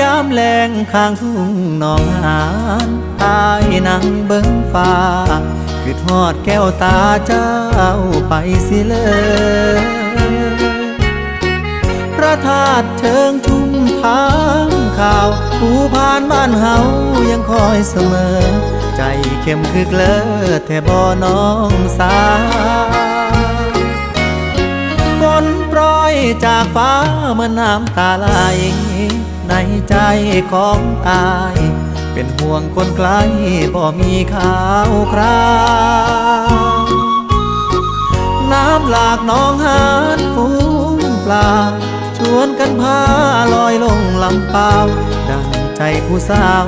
ยามแรงข้างทุ่งหนองหานตายนั่งเบิ้งฟ้า คือทอดแก้วตาเจ้าไปสิเลยพระธาตุเชิงชุมทางข่าวผู้ผ่านบ้านเฮายังคอยเสมอ ใจเข้มคือเกลอแต่บ่น้องสาฝนโปรยจากฟ้าเมื่อน้ำตาไหล ในใจของอาย เป็นห่วงคนไกลบ่มีข่าวคราว น้ำหลากน้องหานฟูงปลา ชวนกันพาลอยลงลำเปล่าดังใจผู้สาว